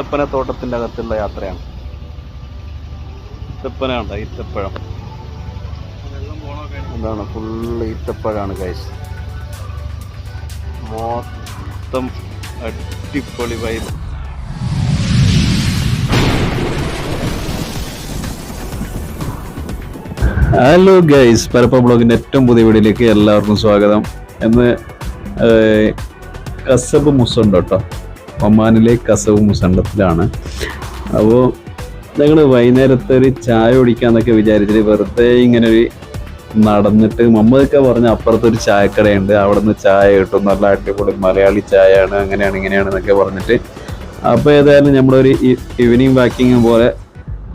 ഈത്തപ്പന തോട്ടത്തിന്റെ അകത്തുള്ള യാത്രയാണ്. ഈത്തപ്പന ഉണ്ട് ഈത്തപ്പഴം. എന്താണ് ഫുള്ള് ഈത്തപ്പഴമാണ് കൈസ് മൊത്തം അടിപൊളി വൈബ് ഹലോ ഗൈസ് പരപ്പ ബ്ലോഗിന്റെ ഏറ്റവും പുതിയ വീഡിയോയിലേക്ക് എല്ലാവർക്കും സ്വാഗതം. എന്ന് കസബ് മുസുണ്ട് കേട്ടോ. ഒമാനിലെ കസവ് മുസണ്ടത്തിലാണ് അപ്പോൾ ഞങ്ങൾ വൈകുന്നേരത്തെ ഒരു ചായ കുടിക്കാന്നൊക്കെ വിചാരിച്ചിട്ട് വെറുതെ ഇങ്ങനെ ഒരു നടന്നിട്ട് മമ്മതൊക്കെ പറഞ്ഞ അപ്പുറത്തൊരു ചായക്കടയുണ്ട്. അവിടെ നിന്ന് ചായ കിട്ടും. നല്ല അടിപൊളി മലയാളി ചായയാണ്. അങ്ങനെയാണ് ഇങ്ങനെയാണ് എന്നൊക്കെ പറഞ്ഞിട്ട്. അപ്പോൾ ഏതായാലും നമ്മളൊരു ഈവനിങ് വാക്കിങ് പോലെ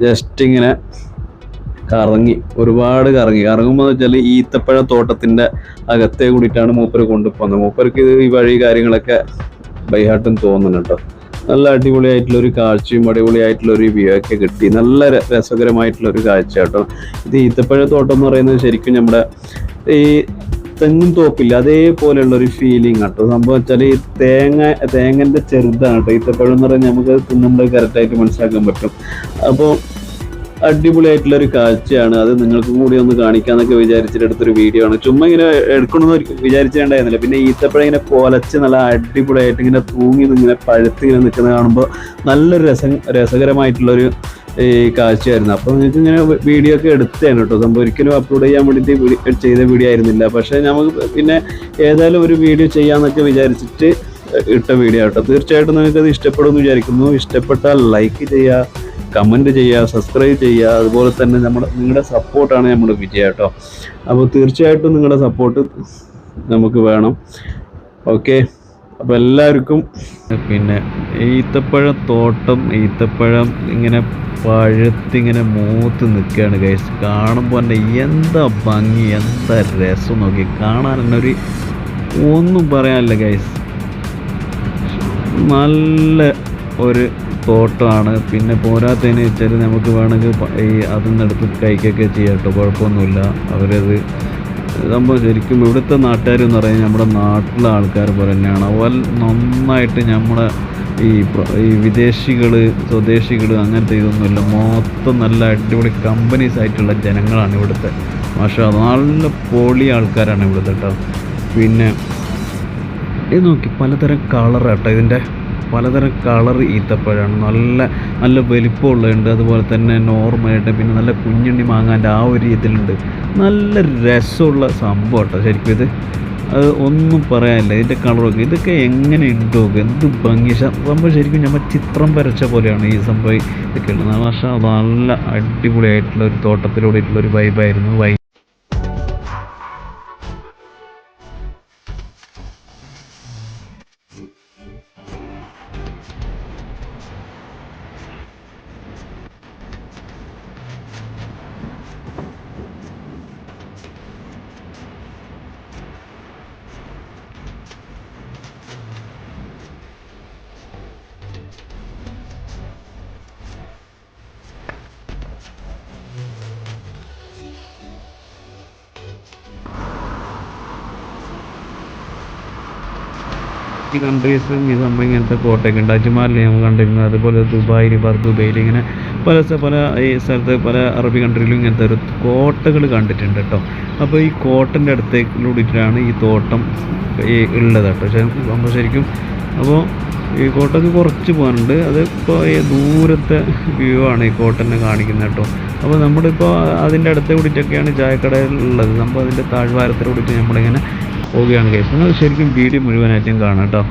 ജസ്റ്റ് ഇങ്ങനെ കറങ്ങി. ഒരുപാട് കറങ്ങി. കറങ്ങുമ്പോൾ വെച്ചാൽ ഈത്തപ്പഴ തോട്ടത്തിന്റെ അകത്തെ കൂടിയിട്ടാണ് മൂപ്പര് കൊണ്ടുപോകുന്നത്. മൂപ്പർക്ക് ഇത് ഈ വഴി കാര്യങ്ങളൊക്കെ ബൈഹാട്ടും തോന്നുന്നു കേട്ടോ. നല്ല അടിപൊളിയായിട്ടുള്ള ഒരു കാഴ്ചയും അടിപൊളിയായിട്ടുള്ള ഒരു വ്യൂ ഒക്കെ കിട്ടി. നല്ല രസകരമായിട്ടുള്ളൊരു കാഴ്ച കേട്ടോ. ഇത് ഈത്തപ്പഴ തോട്ടം എന്ന് പറയുന്നത് ശരിക്കും നമ്മുടെ ഈ തെങ്ങും തോപ്പില്ല അതേപോലെയുള്ള ഒരു ഫീലിംഗ് കേട്ടോ. സംഭവം വെച്ചാൽ ഈ തേങ്ങ തേങ്ങന്റെ ചെറുതാണ് കേട്ടോ. ഈത്തപ്പഴം എന്ന് പറയുന്നത് നമുക്ക് തിന്നുമ്പോൾ കറക്റ്റായിട്ട് മനസ്സിലാക്കാൻ പറ്റും. അപ്പോൾ അടിപൊളിയായിട്ടുള്ള ഒരു കാഴ്ചയാണ്. അത് നിങ്ങൾക്ക് കൂടി ഒന്ന് കാണിക്കാന്നൊക്കെ വിചാരിച്ചിട്ട് എടുത്തൊരു വീഡിയോ ആണ്. ചുമ്മാ ഇങ്ങനെ എടുക്കണമെന്ന് വിചാരിച്ചിട്ടുണ്ടായിരുന്നില്ല. പിന്നെ ഈത്തപ്പഴം ഇങ്ങനെ കൊലച്ച് നല്ല അടിപൊളിയായിട്ട് ഇങ്ങനെ തൂങ്ങി ഇങ്ങനെ പഴുത്ത് ഇങ്ങനെ നിൽക്കുന്നത് കാണുമ്പോൾ നല്ലൊരു രസം രസകരമായിട്ടുള്ളൊരു ഈ കാഴ്ചയായിരുന്നു. അപ്പോൾ നിങ്ങൾക്ക് ഇങ്ങനെ വീഡിയോ ഒക്കെ എടുത്തതാണ് കേട്ടോ. സംഭവം ഒരിക്കലും അപ്ലോഡ് ചെയ്യാൻ വേണ്ടിയിട്ട് ചെയ്ത വീഡിയോ ആയിരുന്നില്ല. പക്ഷേ നമുക്ക് പിന്നെ ഏതായാലും ഒരു വീഡിയോ ചെയ്യാന്നൊക്കെ വിചാരിച്ചിട്ട് ഇട്ട വീഡിയോ കേട്ടോ. തീർച്ചയായിട്ടും നിങ്ങൾക്ക് അത് ഇഷ്ടപ്പെടുമെന്ന് വിചാരിക്കുന്നു. ഇഷ്ടപ്പെട്ടാൽ ലൈക്ക് ചെയ്യുക. കമന്റ് ചെയ്യുക സബ്സ്ക്രൈബ് ചെയ്യുക. അതുപോലെ തന്നെ നമ്മുടെ നിങ്ങളുടെ സപ്പോർട്ടാണ് നമ്മുടെ വിജയം കേട്ടോ. അപ്പോൾ തീർച്ചയായിട്ടും നിങ്ങളുടെ സപ്പോർട്ട് നമുക്ക് വേണം. ഓക്കെ അപ്പോൾ എല്ലാവർക്കും പിന്നെ ഈത്തപ്പഴം തോട്ടം ഈത്തപ്പഴം ഇങ്ങനെ പഴുത്തിങ്ങനെ മൂത്ത് നിൽക്കുകയാണ് ഗൈസ് കാണുമ്പോൾ തന്നെ എന്താ ഭംഗി എന്താ രസം നോക്കി. കാണാൻ തന്നെ ഒരു ഒന്നും പറയാനില്ല ഗൈസ് നല്ല ഒരു തോട്ടമാണ് പിന്നെ പോരാത്തതിന് വെച്ചാൽ നമുക്ക് വേണമെങ്കിൽ ഈ അതിൽ നിന്നെടുത്ത് കൈക്കൊക്കെ ചെയ്യാം കേട്ടോ. കുഴപ്പമൊന്നുമില്ല. അവരത് സംഭവം ശരിക്കും ഇവിടുത്തെ നാട്ടുകാർ എന്ന് പറയുന്നത് നമ്മുടെ നാട്ടിലെ ആൾക്കാർ പോലെ തന്നെയാണ്. അവൽ നന്നായിട്ട് നമ്മുടെ ഈ ഈ വിദേശികൾ സ്വദേശികൾ അങ്ങനത്തെ ഇതൊന്നുമില്ല. മൊത്തം നല്ല അടിപൊളി കമ്പനീസ് ആയിട്ടുള്ള ജനങ്ങളാണ് ഇവിടുത്തെ. പക്ഷേ നല്ല പൊളി ആൾക്കാരാണ് ഇവിടുത്തെ കേട്ടോ. പിന്നെ ഇത് നോക്കി പലതരം കളർ കേട്ടോ ഇതിന്റെ. പലതരം കളർ ഈത്തപ്പഴമാണ് നല്ല നല്ല വലിപ്പമുള്ളതുണ്ട്. അതുപോലെ തന്നെ നോർമലായിട്ട് പിന്നെ നല്ല കുഞ്ഞുണ്ണി മാങ്ങാന്റെ ആ ഒരു ഇതിലുണ്ട് നല്ല രസമുള്ള സംഭവം കേട്ടോ ശരിക്കും ഇത്. അത് ഒന്നും പറയാനില്ല. ഇതിന്റെ കളറൊക്കെ ഇതൊക്കെ എങ്ങനെ ഉണ്ടോ എന്ത് ഭംഗി. സംഭവം ശരിക്കും നമ്മൾ ചിത്രം വരച്ച പോലെയാണ് ഈ സംഭവം. ഇതൊക്കെ ഉള്ളത് പക്ഷേ നല്ല അടിപൊളിയായിട്ടുള്ള ഒരു തോട്ടത്തിലൂടെ ആയിട്ടുള്ള ഒരു വൈബായിരുന്നു വൈ ഈ കൺട്രീസും ഈ സംഭവം ഇങ്ങനത്തെ കോട്ടയൊക്കെ ഉണ്ട്. അജ്മാലിൽ നമ്മൾ കണ്ടിരുന്നത് അതുപോലെ ദുബായിൽ ദുബൈയിൽ ഇങ്ങനെ പല പല ഈ സ്ഥലത്ത് പല അറബി കൺട്രിയിലും ഇങ്ങനത്തെ ഒരു കോട്ടകൾ കണ്ടിട്ടുണ്ട് കേട്ടോ അപ്പോൾ ഈ കോട്ടന്റെ അടുത്തേക്കിലൂടിയിട്ടാണ് ഈ തോട്ടം ഈ ഉള്ളത് കേട്ടോ പക്ഷേ ശരിക്കും അപ്പോൾ ഈ കോട്ടയ്ക്ക് കുറച്ച് പോകാനുണ്ട്. അത് ഇപ്പോൾ ഈ ദൂരത്തെ വ്യൂ ആണ് ഈ കോട്ടനെ കാണിക്കുന്നത് കേട്ടോ അപ്പോൾ നമ്മളിപ്പോൾ അതിന്റെ അടുത്ത് കൂടിയിട്ടൊക്കെയാണ് ചായക്കടയിൽ ഉള്ളത്. നമ്മൾ അതിന്റെ താഴ്വാരത്തിൽ കൂടിയിട്ട് നമ്മളിങ്ങനെ പോവുകയാണ് കേസ്. നിങ്ങൾ ശരിക്കും വീഡിയോ മുഴുവനായിട്ടും കാണാം കേട്ടോ.